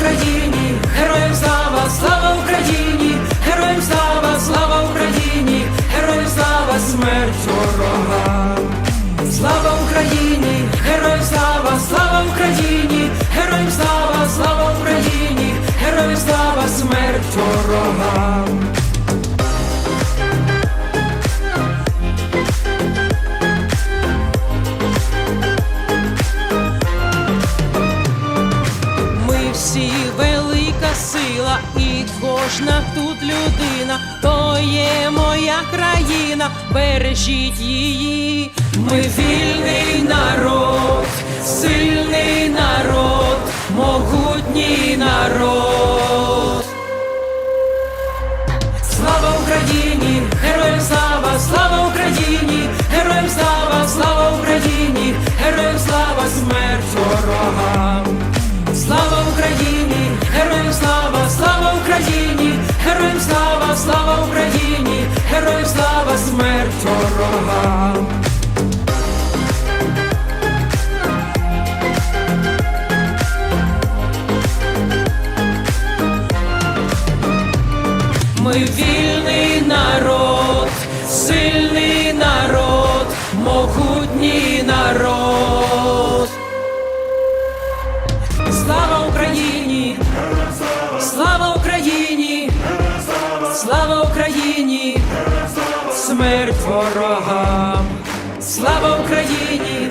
Україні! Героям слава! Слава Україні! Героям слава! Слава Україні! Героям слава! Смерть ворогам! Кожна тут людина, то є моя країна, бережіть її. Ми вільний народ, сильний народ, могутній народ. Ми вільний народ, сильний народ, могутній народ. Слава Україні! Слава Україні! Слава Україні! Смерть ворогам! Слава Україні!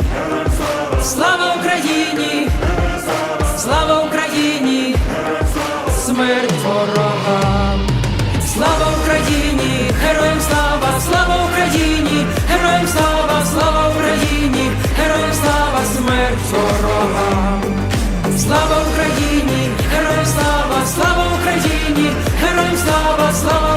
Love.